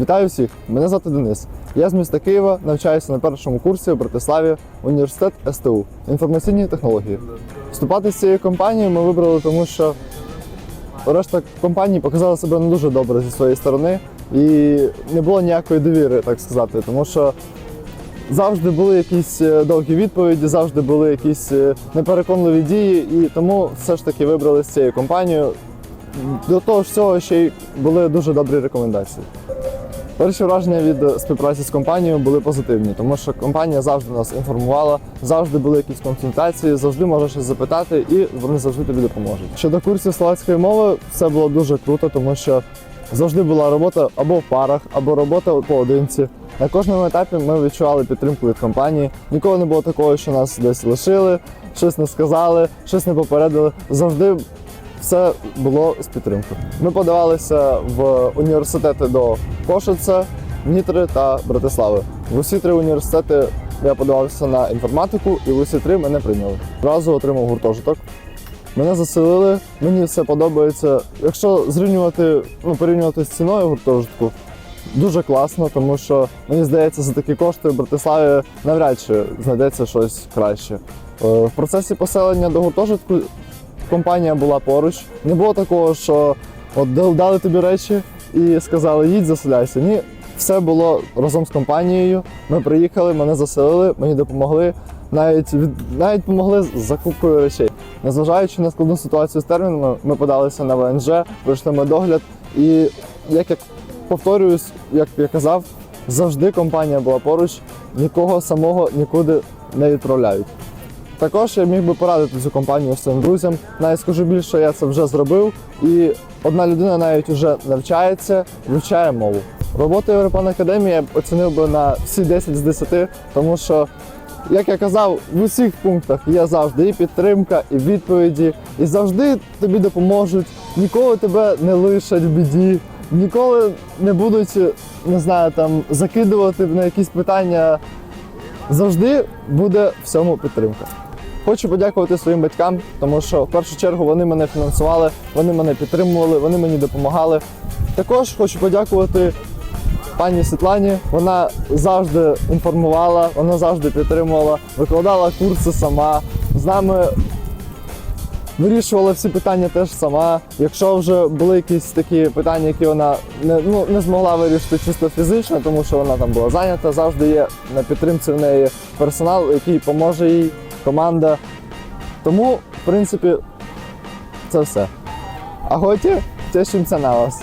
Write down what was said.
Вітаю всіх! Мене звати Денис. Я з міста Києва навчаюся на першому курсі у Братиславі університет СТУ інформаційні технології. Вступати з цією компанією ми вибрали, тому що решта компаній показала себе не дуже добре зі своєї сторони і не було ніякої довіри, так сказати, тому що завжди були якісь е, довгі відповіді, завжди були якісь е, непереконливі дії, і тому все ж таки вибрали з цією компанією. До того ж всього ще й були дуже добрі рекомендації. Перші враження від е, співпраці з компанією були позитивні, тому що компанія завжди нас інформувала, завжди були якісь консультації, завжди можеш щось запитати, і вони завжди тобі допоможуть. Щодо курсів словацької мови, все було дуже круто, тому що завжди була робота або в парах, або робота поодинці. На кожному етапі ми відчували підтримку від компанії. Ніколи не було такого, що нас десь лишили, щось не сказали, щось не попередили. Завжди все було з підтримкою. Ми подавалися в університети до Кошице, Нітри та Братислави. В усі три університети я подавався на інформатику, і в усі три мене прийняли. Одразу отримав гуртожиток. Мене заселили, мені все подобається. Якщо зрівнювати, ну, порівнювати з ціною гуртожитку, дуже класно, тому що мені здається, за такі кошти в Братиславі навряд чи знайдеться щось краще. Е, В процесі поселення до гуртожитку компанія була поруч. Не було такого, що от дали- тобі речі і сказали, їдь заселяйся. Ні, все було разом з компанією. Ми приїхали, мене заселили, мені допомогли. Навіть навіть допомогли з закупкою речей. Незважаючи на складну ситуацію з термінами, ми подалися на ВНЖ, пройшли медогляд. І як я повторююсь, як я казав, завжди компанія була поруч, нікого самого нікуди не відправляють. Також я міг би порадити цю компанію своїм друзям. Навіть скажу більше, я це вже зробив. І одна людина навіть вже навчається, вивчає мову. Роботу Європан Академії я б оцінив би на всі 10 з 10, тому що, як я казав, в усіх пунктах є завжди і підтримка, і відповіді, і завжди тобі допоможуть, ніколи тебе не лишать в біді, ніколи не будуть, не знаю, там закидувати на якісь питання. Завжди буде всьому підтримка. Хочу подякувати своїм батькам, тому що в першу чергу вони мене фінансували, вони мене підтримували, вони мені допомагали. Також хочу подякувати пані Світлані. Вона завжди інформувала, вона завжди підтримувала, викладала курси сама. З нами вирішувала всі питання теж сама. Якщо вже були якісь такі питання, які вона не, ну, не змогла вирішити чисто фізично, тому що вона там була зайнята, завжди є на підтримці в неї персонал, який поможе їй, команда. Тому, в принципі, це все. А готі, тішимося на вас.